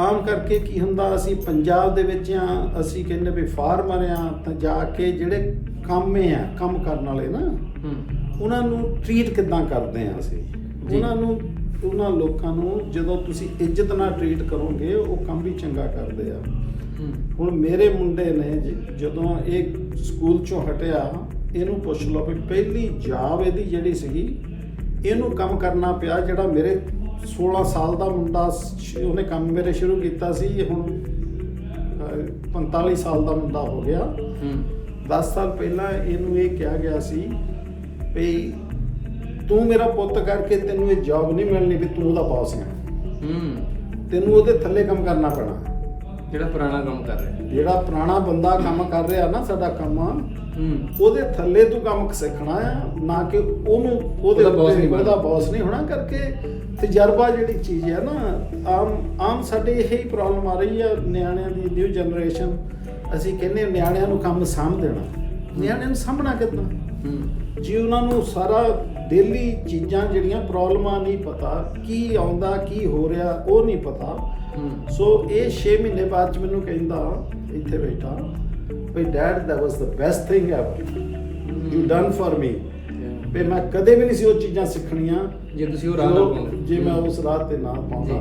ਆਮ ਕਰਕੇ ਕੀ ਹੁੰਦਾ ਅਸੀਂ ਪੰਜਾਬ ਦੇ ਵਿੱਚ ਆ ਅਸੀਂ ਕਹਿੰਦੇ ਵੀ ਫਾਰਮਰ ਆ ਤਾਂ ਜਾ ਕੇ ਜਿਹੜੇ ਕੰਮੇ ਆ ਕੰਮ ਕਰਨ ਵਾਲੇ ਨਾ ਉਹਨਾਂ ਨੂੰ ਟਰੀਟ ਕਿੱਦਾਂ ਕਰਦੇ ਆ ਅਸੀਂ। ਉਹਨਾਂ ਨੂੰ ਉਹਨਾਂ ਲੋਕਾਂ ਨੂੰ ਜਦੋਂ ਤੁਸੀਂ ਇੱਜ਼ਤ ਨਾਲ ਟਰੀਟ ਕਰੋਗੇ ਉਹ ਕੰਮ ਵੀ ਚੰਗਾ ਕਰਦੇ ਆ। ਹੁਣ ਮੇਰੇ ਮੁੰਡੇ ਨੇ ਜ- ਜਦੋਂ ਇਹ ਸਕੂਲ ਚੋਂ ਹਟਿਆ ਇਹਨੂੰ ਪੁੱਛ ਲਓ ਵੀ ਪਹਿਲੀ ਜਾਬ ਇਹਦੀ ਜਿਹੜੀ ਸੀਗੀ ਇਹਨੂੰ ਕੰਮ ਕਰਨਾ ਪਿਆ ਜਿਹੜਾ ਮੇਰੇ 16 ਸਾਲ ਦਾ ਮੁੰਡਾ ਸ਼- ਉਹਨੇ ਕੰਮ ਮੇਰੇ ਸ਼ੁਰੂ ਕੀਤਾ ਸੀ ਹੁਣ ਅਹ, 45 ਸਾਲ ਦਾ ਮੁੰਡਾ ਹੋ ਗਿਆ। ਹੂੰ। 10 ਸਾਲ ਪਹਿਲਾਂ ਇਹਨੂੰ ਇਹ ਕਿਹਾ ਗਿਆ ਸੀ ਵੀ ਤੂੰ ਮੇਰਾ ਪੁੱਤ ਕਰਕੇ ਤੈਨੂੰ ਇਹ ਜੌਬ ਨਹੀਂ ਮਿਲਣੀ ਵੀ ਤੂੰ ਉਹਦਾ ਬੌਸ ਹੈ ਹੂੰ। ਤੈਨੂੰ ਉਹਦੇ ਥੱਲੇ ਕੰਮ ਕਰਨਾ ਪੈਣਾ। ਜਿਹੜਾ ਪੁਰਾਣਾ ਕੰਮ ਕਰ ਰਿਹਾ। ਜਿਹੜਾ ਪੁਰਾਣਾ ਬੰਦਾ ਕੰਮ ਕਰ ਰਿਹਾ ਨਾ ਸਾਡਾ ਕੰਮ ਉਹਦੇ ਥੱਲੇ ਤੂੰ ਕੰਮ ਸਿੱਖਣਾ ਆ ਨਾ ਕਿ ਉਹਨੂੰ ਉਹਦੇ ਉੱਤੇ। ਉਹਦਾ ਬੌਸ ਨਹੀਂ ਹੋਣਾ ਕਰਕੇ ਤਜਰਬਾ ਜਿਹੜੀ ਚੀਜ਼ ਹੈ ਨਾ ਆਮ ਆਮ ਸਾਡੇ ਇਹ ਹੀ ਪ੍ਰੋਬਲਮ ਆ ਰਹੀ ਆ ਨਿਆਣਿਆਂ ਦੀ ਨਿਊ ਜਨਰੇਸ਼ਨ ਅਸੀਂ ਕਹਿੰਦੇ ਨਿਆਣਿਆਂ ਨੂੰ ਕੰਮ ਸਾਂਭ ਦੇਣਾ। ਨਿਆਣਿਆਂ ਨੂੰ ਸਾਂਭਣਾ ਕਿੱਦਾਂ? ਜੀ ਉਹਨਾਂ ਨੂੰ ਸਾਰਾ ਡੇਲੀ ਚੀਜ਼ਾਂ ਜਿਹੜੀਆਂ ਪ੍ਰੋਬਲਮਾਂ ਨਹੀਂ ਪਤਾ ਕੀ ਆਉਂਦਾ ਕੀ ਹੋ ਰਿਹਾ ਉਹ ਨਹੀਂ ਪਤਾ। ਸੋ ਇਹ 6 ਮਹੀਨੇ ਬਾਅਦ ਚ ਮੈਨੂੰ ਕਹਿੰਦਾ ਇੱਥੇ ਬੈਠਾ ਵੀ dad that was the best thing ever. you done for me. ਵੀ ਮੈਂ ਕਦੇ ਵੀ ਨਹੀਂ ਸੀ ਉਹ ਚੀਜ਼ਾਂ ਸਿੱਖਣੀਆਂ ਜੇ ਤੁਸੀਂ ਉਹ ਰਾਹ ਨਾ ਜੇ ਮੈਂ ਉਸ ਰਾਹ ਤੇ ਨਾ ਪਾਉਂਦਾ।